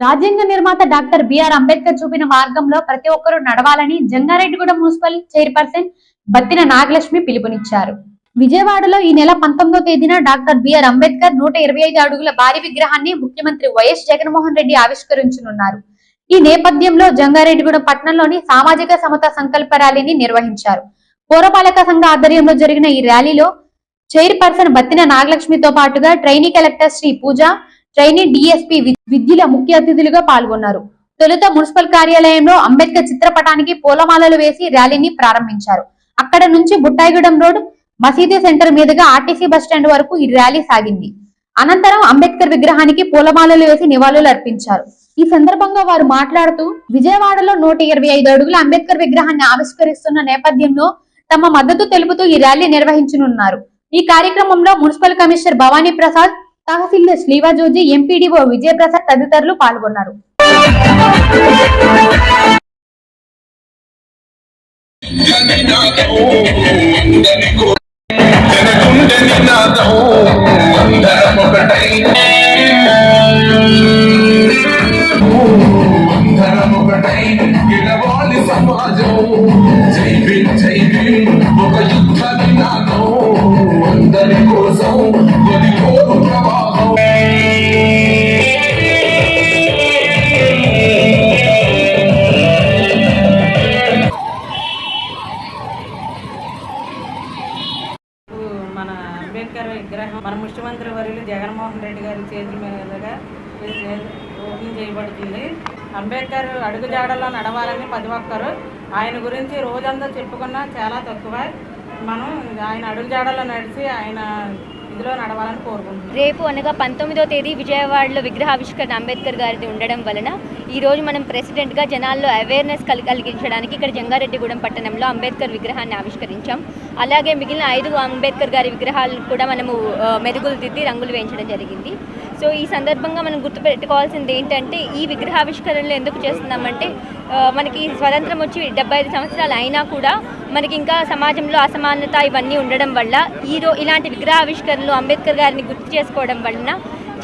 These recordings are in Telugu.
రాజ్యాంగ నిర్మాత డాక్టర్ బిఆర్ అంబేద్కర్ చూపిన మార్గంలో ప్రతి ఒక్కరూ నడవాలని జంగారెడ్డిగూడ మున్సిపల్ చైర్పర్సన్ బత్తిన నాగలక్ష్మి పిలుపునిచ్చారు. విజయవాడలో ఈ నెల పంతొమ్మిదో తేదీన డాక్టర్ బిఆర్ అంబేద్కర్ నూట ఇరవై ఐదు అడుగుల భారీ విగ్రహాన్ని ముఖ్యమంత్రి వైఎస్ జగన్మోహన్ రెడ్డి ఆవిష్కరించనున్నారు. ఈ నేపథ్యంలో జంగారెడ్డిగూడెం పట్టణంలోని సామాజిక సమత సంకల్ప ర్యాలీని నిర్వహించారు. పౌరపాలక సంఘ ఆధ్వర్యంలో జరిగిన ఈ ర్యాలీలో చైర్పర్సన్ బత్తిన నాగలక్ష్మితో పాటుగా trainee collector Shri Pooja trainee DSP Vidyula ముఖ్య అతిథులుగా పాల్గొన్నారు. తొలుత మున్సిపల్ కార్యాలయంలో అంబేద్కర్ చిత్రపటానికి పూలమాలలు వేసి ర్యాలీని ప్రారంభించారు. అక్కడ నుంచి బుట్టాయిగూడెం రోడ్ మసీదు సెంటర్ మీదుగా ఆర్టీసీ బస్ స్టాండ్ వరకు ఈ ర్యాలీ సాగింది. అనంతరం అంబేద్కర్ విగ్రహానికి పూలమాలలు వేసి నివాళులు అర్పించారు. ఈ సందర్భంగా వారు మాట్లాడుతూ విజయవాడలో నూట ఇరవై ఐదు అడుగుల అంబేద్కర్ విగ్రహాన్ని ఆవిష్కరిస్తున్న నేపథ్యంలో తమ మద్దతు తెలుపుతూ ఈ ర్యాలీ నిర్వహించనున్నారు. ఈ కార్యక్రమంలో మున్సిపల్ కమిషనర్ భవానీ ప్రసాద్ తహసీల్దార్ శ్రీవాజోజీ ఎంపీడీఓ విజయప్రసాద్ తదితరులు పాల్గొన్నారు. జనకుండ అంబేద్కర్ విగ్రహం. మన ముఖ్యమంత్రి వర్యులు జగన్మోహన్ రెడ్డి గారి చేతుల మీదుగా ఓపెన్ చేయబడుతుంది. అంబేద్కర్ అడుగుజాడల్లో నడవాలని ప్రతి ఒక్కరు ఆయన గురించి రోజంతా చెప్పుకున్నా చాలా తక్కువ. మనం ఆయన అడుగుజాడలో నడిచి ఆయన ఇదిలో నడవాలని కోరుకుంటున్నాం. రేపు అనగా పంతొమ్మిదో తేదీ విజయవాడలో విగ్రహావిష్కరణ అంబేద్కర్ గారిది ఉండడం వలన ఈరోజు మనం ప్రెసిడెంట్గా జనాల్లో అవేర్నెస్ కలి కలిగించడానికి ఇక్కడ జంగారెడ్డిగూడెం పట్టణంలో అంబేద్కర్ విగ్రహాన్ని ఆవిష్కరించాం. అలాగే మిగిలిన ఐదు అంబేద్కర్ గారి విగ్రహాలు కూడా మనము మెరుగులు దిద్ది రంగులు వేయించడం జరిగింది. సో ఈ సందర్భంగా మనం గుర్తుపెట్టుకోవాల్సింది ఏంటంటే ఈ విగ్రహావిష్కరణలు ఎందుకు చేస్తున్నామంటే మనకి స్వతంత్రం వచ్చి డెబ్బై ఐదు సంవత్సరాలు అయినా కూడా మనకి ఇంకా సమాజంలో అసమానత ఇవన్నీ ఉండడం వల్ల ఈరో ఇలాంటి విగ్రహావిష్కరణలు అంబేద్కర్ గారిని గుర్తు చేసుకోవడం వలన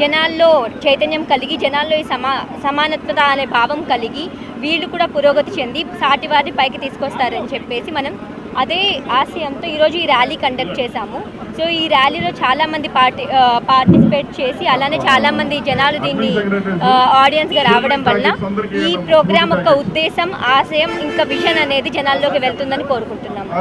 జనాల్లో చైతన్యం కలిగి జనాల్లో ఈ సమా సమానత్వత అనే భావం కలిగి వీళ్ళు కూడా పురోగతి చెంది సాటి వారిని పైకి తీసుకొస్తారని చెప్పేసి మనం అదే ఆశయంతో ఈరోజు ఈ ర్యాలీ కండక్ట్ చేశాము. సో ఈ ర్యాలీలో చాలామంది పార్టి పార్టిసిపేట్ చేసి అలానే చాలామంది జనాలు దీన్ని ఆడియన్స్గా రావడం వలన ఈ ప్రోగ్రాం యొక్క ఉద్దేశం ఆశయం ఇంకా విజన్ అనేది జనాల్లోకి వెళ్తుందని కోరుకుంటున్నాము.